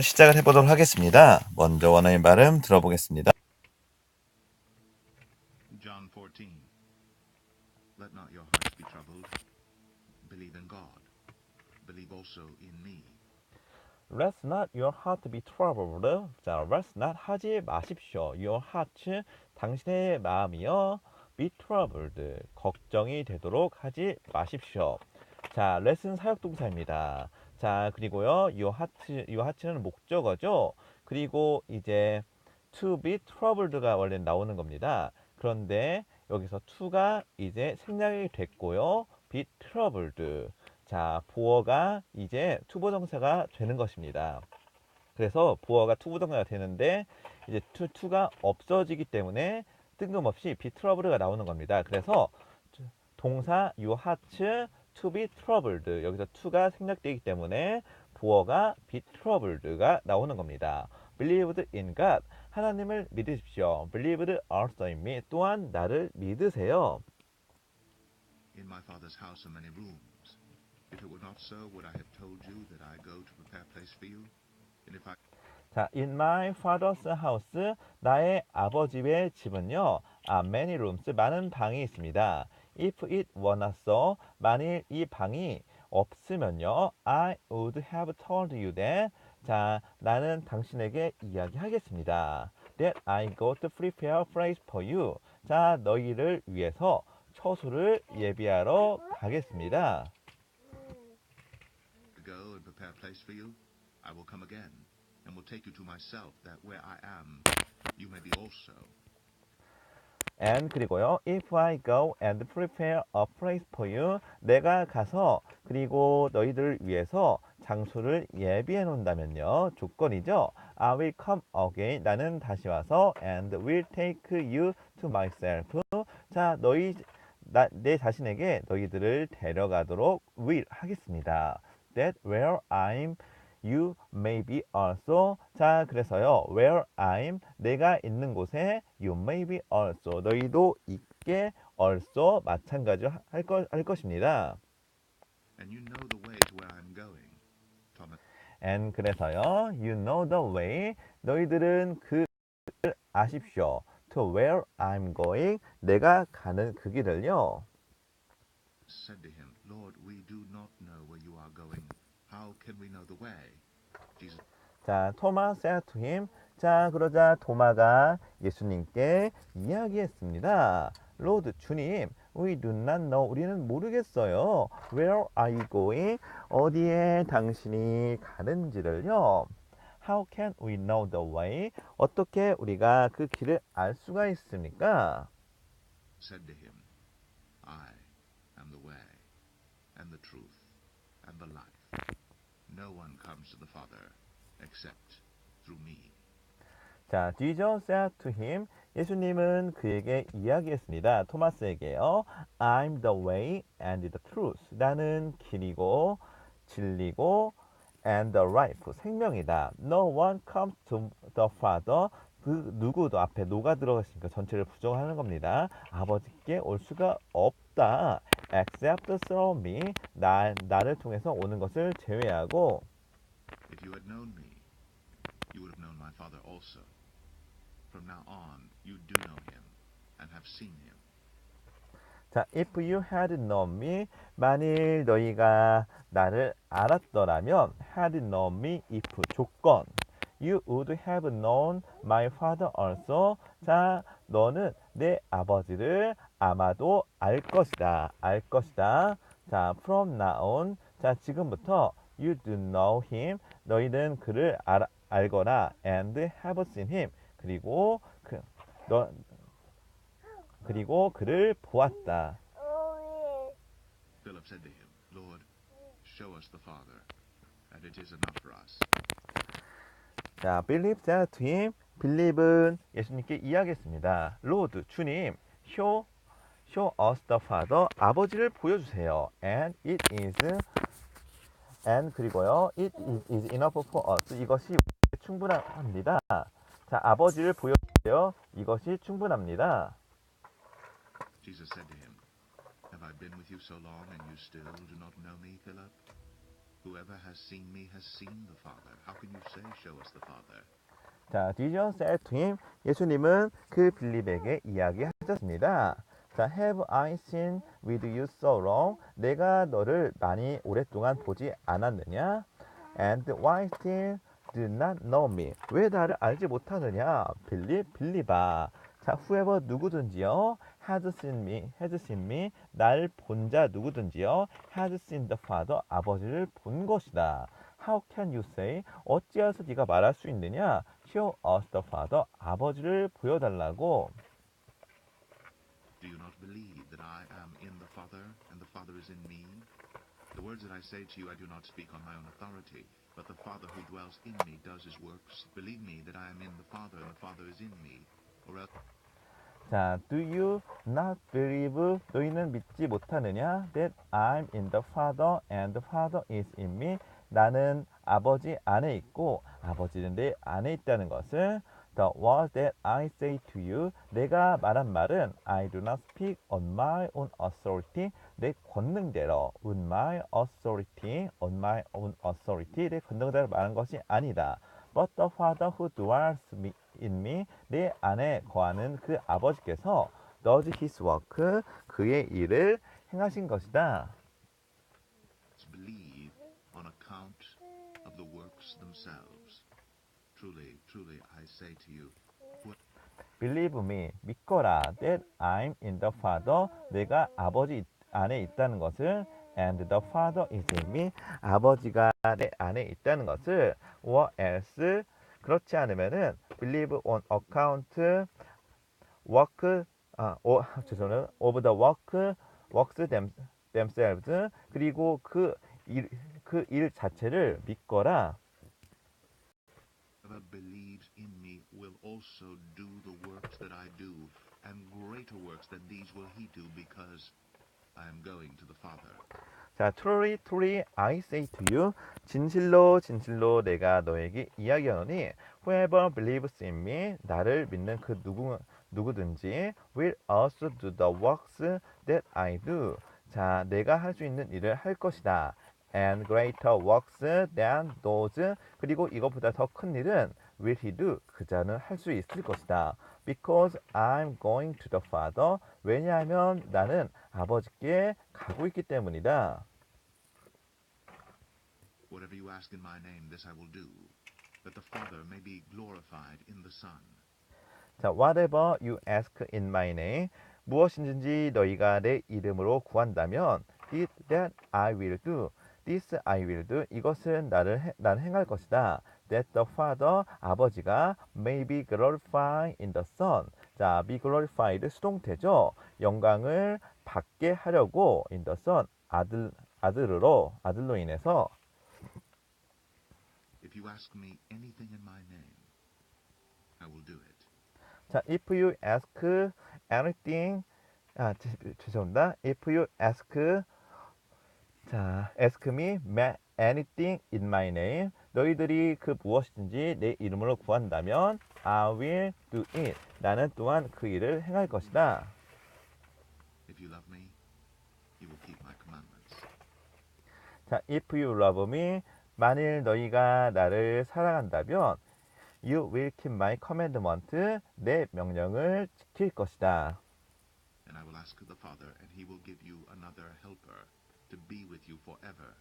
시작을 해보도록 하겠습니다. 먼저 원어민 발음 들어보겠습니다. John 14. Let not your hearts be troubled. Believe in God. Believe also in me. Let not your heart be troubled. 자, let not 하지 마십시오. Your heart, 당신의 마음이요. be troubled. 걱정이 되도록 하지 마십시오. 자, let은 사역동사입니다. 자, 그리고요. your heart, your heart는 목적어죠. 그리고 이제 to be troubled가 원래 나오는 겁니다. 그런데 여기서 to가 이제 생략이 됐고요. be troubled. 자, 보어가 이제 투부정사가 되는 것입니다. 그래서 보어가 투부정사가 되는데 이제 투 투가 없어지기 때문에 뜬금없이 be troubled가 나오는 겁니다. 그래서 동사 you heart to be troubled 여기서 to가 생략되기 때문에 보어가 be troubled가 나오는 겁니다. believed in God 하나님을 믿으십시오. believed also in me 또한 나를 믿으세요. In my Father's house are many rooms. If it were not so, would I have told you that I go to prepare a place for you? And if I 자, in my father's house, 나의 아버지의 집은요, 아, many rooms, 많은 방이 있습니다. If it were not so, 만일 이 방이 없으면요, I would have told you that, 자, 나는 당신에게 이야기하겠습니다. That I go to prepare place for you. 자, 너희를 위해서 처소를 예비하러 가겠습니다. go and prepare place for you, I will come again and will take you to myself, that where I am, you may be also. And 그리고요, if I go and prepare a place for you, 내가 가서 그리고 너희들을 위해서 장소를 예비해 놓는다면요, 조건이죠. I will come again. 나는 다시 와서 and will take you to myself. 자, 너희 나, 내 자신에게 너희들을 데려가도록 will 하겠습니다. That where I'm you may be also. 자, 그래서요. where I'm 내가 있는 곳에 you may be also. 너희도 있게 also 마찬가지로 할, 것, 할 것입니다. And you know the way to where I'm going. Thomas and 그래서요. you know the way. 너희들은 그 아십시오. to where I'm going. 내가 가는 그 길을요. said to him, Lord, we do not know where you are going. How can we know the way? Jesus 자, 토마 said to him. 자, 그러자 도마가 예수님께 이야기했습니다. 로드 주님, we do not know. 우리는 모르겠어요. Where are you going? 어디에 당신이 가는지를요. How can we know the way? 어떻게 우리가 그 길을 알 수가 있습니까? said to him, I am the way, and the truth, and the life. No one comes to the Father except through me. 자, Jesus said to him. 예수님은 그에게 이야기했습니다. 토마스에게요. I'm the way and the truth. 나는 길이고 진리고 and the life. 생명이다. No one comes to the Father. 그 누구도 앞에 노가 들어갔으니까 전체를 부정하는 겁니다. 아버지께 올 수가 없다. except through me. 나, 나를 통해서 오는 것을 제외하고 If you had known me, you would have known my Father also. From now on, you do know him and have seen him. 자, if you had known me, 만일 너희가 나를 알았더라면, had known me, if 조건, you would have known my father also. 자, 너는 내 아버지를 아마도 알 것이다. 알 것이다. 자, from now on. 자, 지금부터 you do know him. 너희는 그를 알, 알거나 and have seen him. 그리고 그, 너, 그리고 그를 보았다. Philip said to him, Lord, show us the Father, and it is enough for us. 자, believe to him. 빌립은 예수님께 이야기했습니다. Lord, 주님, show, show us the Father. 아버지를 보여주세요. And it is, and 그리고요, it is, is enough for us. 이것이 충분합니다. 자, 아버지를 보여주세요. 이것이 충분합니다. Jesus said to him, Have I been with you so long, and you still do not know me, Philip? Whoever has seen me has seen the Father. How can you say, show us the Father. 자, Jesus said to him, 예수님은 그 빌립에게 이야기하셨습니다. 자, have I seen with you so long? 내가 너를 많이 오랫동안 보지 않았느냐? And why still do not know me? 왜 나를 알지 못하느냐? 빌립, 빌립아. 자, whoever 누구든지요, has seen me, has seen me, 날 본 자 누구든지요, has seen the Father, 아버지를 본 것이다. How can you say? 어찌해서 네가 말할 수 있느냐? Show us the Father, 아버지를 보여달라고. Do you not believe that I am in the Father, and the Father is in me? The words that I say to you I do not speak on my own authority, but the Father who dwells in me does his works. Believe me that I am in the Father, and the Father is in me. 자, do you not believe? 너희는 믿지 못하느냐? That I'm in the Father and the Father is in me. 나는 아버지 안에 있고 아버지는 내 안에 있다는 것을 The words that I say to you, 내가 말한 말은 I do not speak on my own authority, 내 권능대로 on my authority, on my own authority, 내 권능대로 말한 것이 아니다. But the Father who dwells in me, 내 안에 거하는 그 아버지께서 does his work, 그의 일을 행하신 것이다. believe on account of the works themselves. Truly, truly, I say to you, Believe me, 믿거라. That I'm in the Father. 내가 아버지 안에 있다는 것을 and the Father is in me. 아버지가 내 안에 있다는 것을 or else 그렇지 않으면은 believe on account work 아, 오, 죄송해요. of the work works them, themselves 그리고 그 일 그 일 자체를 믿거라. believes in me will also do the works that I do, and greater works than these will he do, because I am going to the Father. 자, truly, truly, I say to you, 진실로, 진실로 내가 너에게 이야기하노니, whoever believes in me, 나를 믿는 그 누구, 누구든지, will also do the works that I do. 자, 내가 할 수 있는 일을 할 것이다. and greater works than those. 그리고 이것보다 더 큰 일은 will he do. 그 자는 할 수 있을 것이다. Because I'm going to the Father. 왜냐하면 나는 아버지께 가고 있기 때문이다. Whatever you ask in my name, this I will do, that the Father may be glorified in the Son. 자, whatever you ask in my name, 무엇인지 너희가 내 이름으로 구한다면, this that I will do, this I will do, 이것은 나를 해, 난 행할 것이다. That the Father, 아버지가 may be glorified in the Son. 자, be glorified 수동태죠. 영광을 받게 하려고 in the Son, 아들 아들으로 아들로 인해서 If you ask me anything in my name, I will do it. 자, if you ask anything, 아, 죄- 죄송합니다. If you ask, 자, ask me anything in my name, 너희들이 그 무엇이든지 내 이름으로 구한다면, I will do it. 나는 또한 그 일을 행할 것이다. If you love me, you will keep my commandments. 자, if you love me, 만일 너희가 나를 사랑한다면, you will keep my commandment, 내 명령을 지킬 것이다. And I will ask the Father, and he will give you another helper to be with you forever.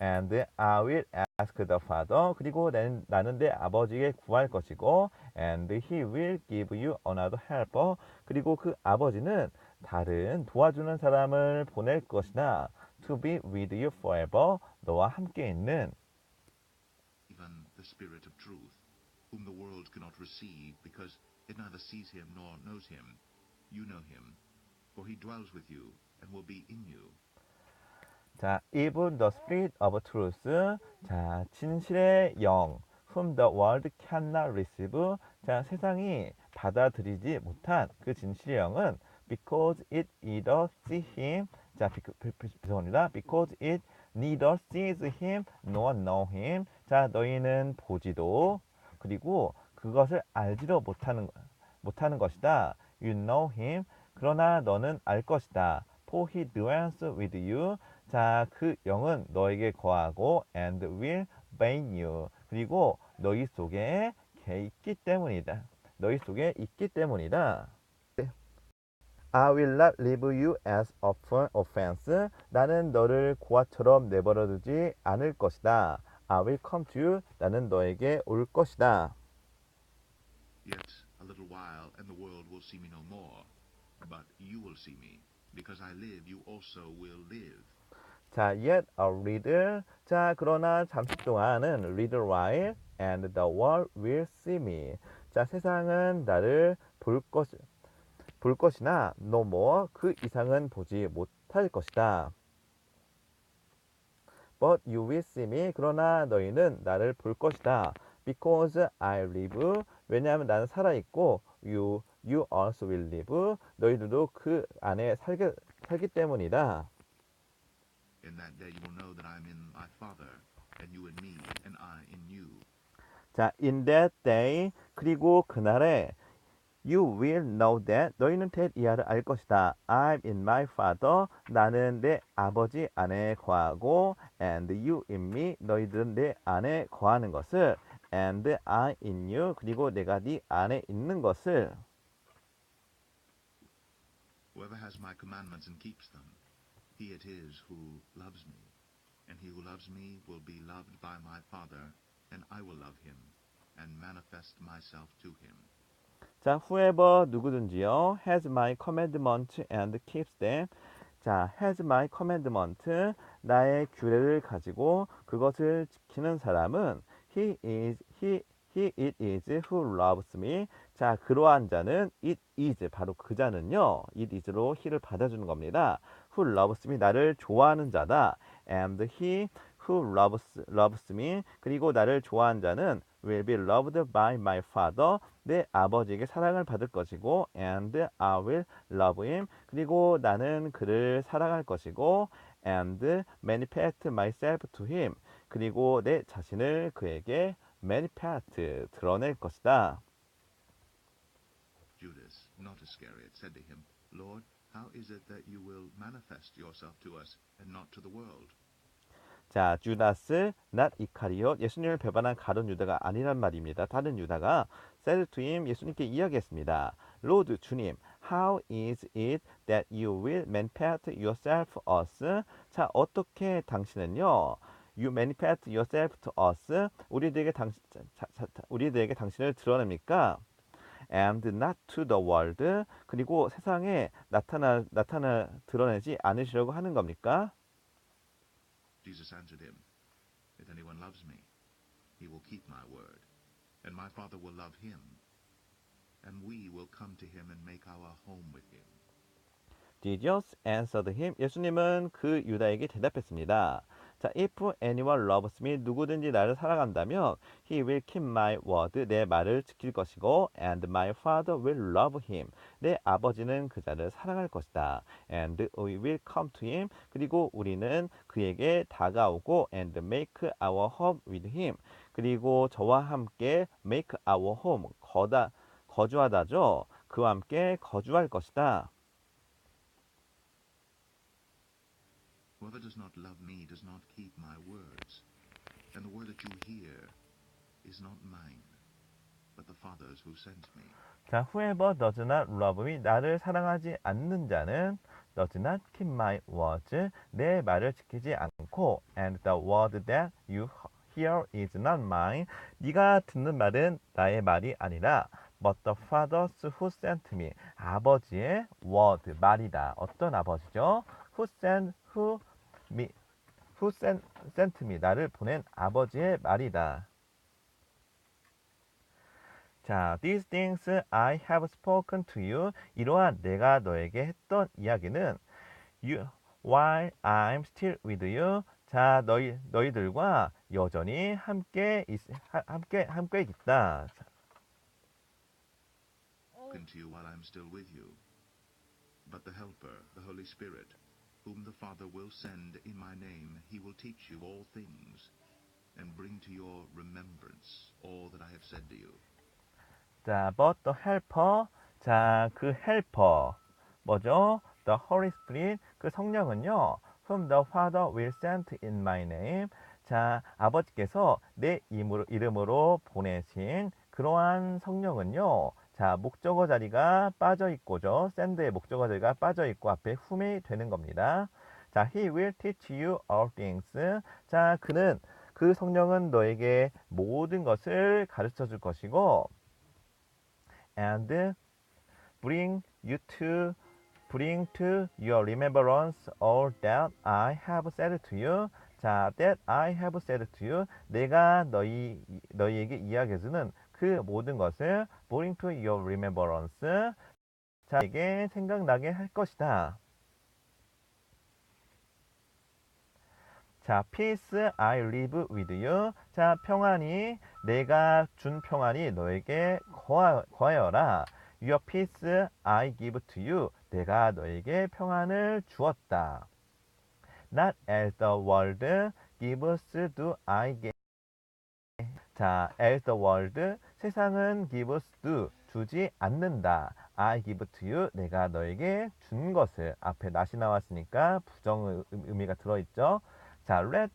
And I will ask the Father. 그리고 나는, 내 아버지에게 구할 것이고, and he will give you another helper. 그리고 그 아버지는 다른 도와주는 사람을 보낼 것이다. To be with you forever. 너와 함께 있는 even the Spirit of truth, whom the world cannot receive, because it neither sees him nor knows him. You know him, for he dwells with you and will be in you. 자, even the spirit of truth. 자, 진실의 영. whom the world cannot receive. 자, 세상이 받아들이지 못한 그 진실의 영은 because it neither see him. 자, 죄송합니다. because it neither sees him nor know him. 자, 너희는 보지도 그리고 그것을 알지도 못하는 못하는 것이다. You know him. 그러나 너는 알 것이다. For he dwells with you. 자, 그 영은 너에게 거하고 and will reign you. 그리고 너희 속에 있기 때문이다. 너희 속에 있기 때문이다. I will not leave you as often offense. 나는 너를 고아처럼 내버려두지 않을 것이다. I will come to you. 나는 너에게 올 것이다. Yet a little while, and the world will see me no more. But you will see me. Because I live, you also will live. 자, yet a little. 자, 그러나 잠시 동안은 little while and the world will see me. 자, 세상은 나를 볼 것, 볼 것이나 no more 그 이상은 보지 못할 것이다. But you will see me. 그러나 너희는 나를 볼 것이다. Because I live. 왜냐하면 나는 살아있고 you, you also will live. 너희들도 그 안에 살게, 살기 때문이다. In that day you will know that I am in my Father, and you in me, and I in you. 자, in that day 그리고 그날에 you will know that 너희는 될 이하를 알 것이다. I'm in my father 나는 내 아버지 안에 거하고 and you in me 너희들은 내 안에 거하는 것을 and I in you 그리고 내가 네 안에 있는 것을 Whoever has my commandments and keeps them, he it is who loves me. And he who loves me will be loved by my Father, and I will love him, and manifest myself to him. 자, whoever 누구든지요 has my commandment and keeps them. 자, has my commandment 나의 규례를 가지고 그것을 지키는 사람은 he is he he it is who loves me. 자, 그러한 자는 it is 바로 그 자는요. it is로 he를 받아주는 겁니다. Who loves me 나를 좋아하는 자다. and he who loves loves me 그리고 나를 좋아하는 자는 will be loved by my father 내 아버지에게 사랑을 받을 것이고 and I will love him 그리고 나는 그를 사랑할 것이고 and manifest myself to him 그리고 내 자신을 그에게 manifest 드러낼 것이다. Judas, not Iscariot, said to him, Lord, how is it that you will manifest yourself to us, and not to the world? 자, 주다스, not 이카리옷, 예수님을 배반한 가론 유다가 아니란 말입니다. 다른 유다가 him, 예수님께 이야기했습니다. Lord, 주님, how is it that you will manifest yourself to us? 자, 어떻게 당신은요, you manifest yourself to us, 우리들에게 당신, 자, 자, 자, 우리들에게 당신을 드러냅니까? And not to the world, 그리고 세상에 나타나, 나타나, 드러내지 않으시려고 하는 겁니까? Jesus answered him, If anyone loves me, he will keep my word, and my Father will love him, and we will come to him and make our home with him. Jesus answered him. 예수님은 그 유다에게 대답했습니다. 자, if anyone loves me, 누구든지 나를 사랑한다면, he will keep my word, 내 말을 지킬 것이고, and my father will love him, 내 아버지는 그 자를 사랑할 것이다. and we will come to him, 그리고 우리는 그에게 다가오고, and make our home with him, 그리고 저와 함께 make our home, 거다, 거주하다죠. 그와 함께 거주할 것이다. Whoever does not love me does not keep my words, and the word that you hear is not mine, but the Father's who sent me. 자, whoever does not love me, 나를 사랑하지 않는 자는 does not keep my words, 내 말을 지키지 않고, and the word that you hear is not mine. 네가 듣는 말은 나의 말이 아니라, but the Father's who sent me. 아버지의 word, 말이다. 어떤 아버지죠? Who sent, who me, who sent, sent me. 나를 보낸 아버지의 말이다. 자, these things I have spoken to you. 이러한 내가 너에게 했던 이야기는 you, while I'm still with you. 자, 너희 너희들과 여전히 함께 있, 하- 함께 함께 있다. 자, Spoken to you while I am still with you. But the Helper, the Holy Spirit, whom the Father will send in my name, he will teach you all things, and bring to your remembrance all that I have said to you. 자, but the helper. 자, 그 helper 뭐죠? The Holy Spirit 그 성령은요. whom the Father will send in my name. 자, 아버지께서 내 이름으로, 보내신 그러한 성령은요. 자, 목적어 자리가 빠져 있고죠. 샌드의 목적어 자리가 빠져 있고 앞에 whom이 되는 겁니다. 자, he will teach you all things. 자, 그는 그 성령은 너에게 모든 것을 가르쳐 줄 것이고 and bring you to bring to your remembrance all that I have said to you. 자, that I have said to you. 내가 너희 너희에게 이야기해 주는 그 모든 것을 bring to your remembrance. 자, 이게 생각나게 할 것이다. 자, peace I live with you. 자, 평안이 내가 준 평안이 너에게 거하, 거하여라. Your peace I give to you. 내가 너에게 평안을 주었다. Not as the world gives do I give. 자, as the world 세상은 gives do 주지 않는다. I give to you 내가 너에게 준 것을 앞에 낫이 나왔으니까 부정 의미가 들어있죠. 자, let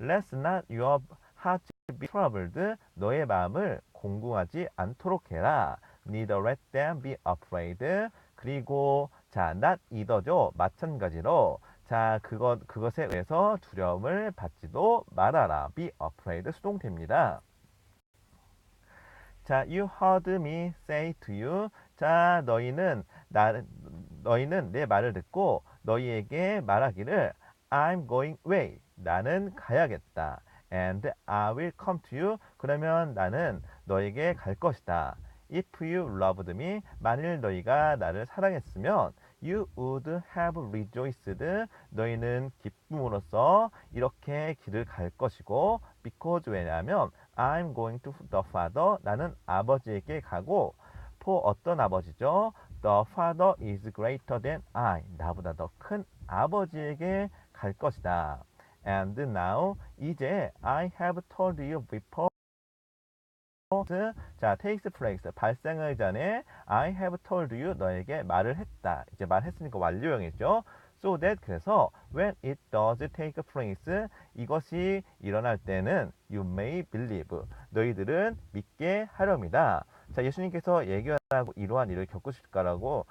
let's not your heart be troubled. 너의 마음을 공궁하지 않도록 해라. Neither let them be afraid. 그리고 자, not either죠. 마찬가지로 자, 그것 그것에 의해서 두려움을 받지도 말아라. Be afraid 수동태입니다. 자, you heard me say to you. 자, 너희는 나 너희는 내 말을 듣고 너희에게 말하기를 I'm going away. 나는 가야겠다. And I will come to you. 그러면 나는 너에게 갈 것이다. If you loved me, 만일 너희가 나를 사랑했으면 you would have rejoiced. 너희는 기쁨으로써 이렇게 길을 갈 것이고 because 왜냐하면 I'm going to the Father. 나는 아버지에게 가고 for 어떤 아버지죠? The Father is greater than I. 나보다 더 큰 아버지에게 갈 것이다. And now 이제 I have told you before. 자, takes place 발생하기 전에 I have told you 너에게 말을 했다. 이제 말했으니까 완료형이죠. So that 그래서 when it does take place 이것이 일어날 때는 you may believe 너희들은 믿게 하렵니다. 자, 예수님께서 예견하고 이러한 일을 겪으실 거라고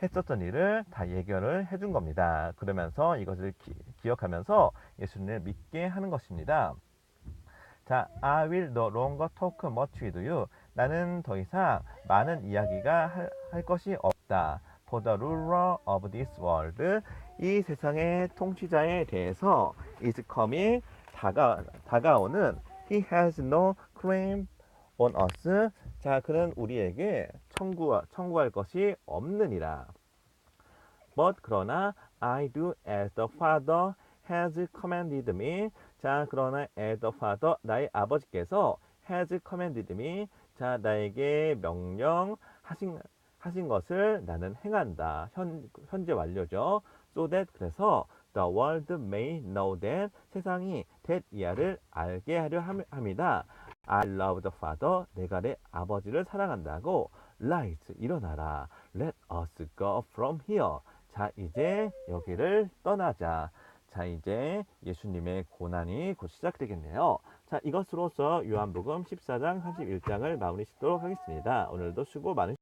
했었던 일을 다 예견을 해준 겁니다. 그러면서 이것을 기, 억하면서 예수님을 믿게 하는 것입니다. 자, I will no longer talk much with you. 나는 더 이상 많은 이야기가 할, 할 것이 없다. For the ruler of this world. 이 세상의 통치자에 대해서 is coming 다가 다가오는 he has no claim on us. 자, 그는 우리에게 청구 청구할 것이 없느니라. But 그러나 I do as the Father has commanded me. 자, 그러나 as the Father 나의 아버지께서 has commanded me. 자, 나에게 명령하신 하신 것을 나는 행한다. 현, 현재 완료죠. So that 그래서 the world may know that 세상이 that 이하를 알게 하려 함- 합니다. I love the Father. 내가 내 아버지를 사랑한다고. Rise 일어나라. Let us go from here. 자 이제 여기를 떠나자. 자 이제 예수님의 고난이 곧 시작되겠네요. 자 이것으로서 요한복음 14장 31장을 마무리 짓도록 하겠습니다. 오늘도 수고 많으셨습니다.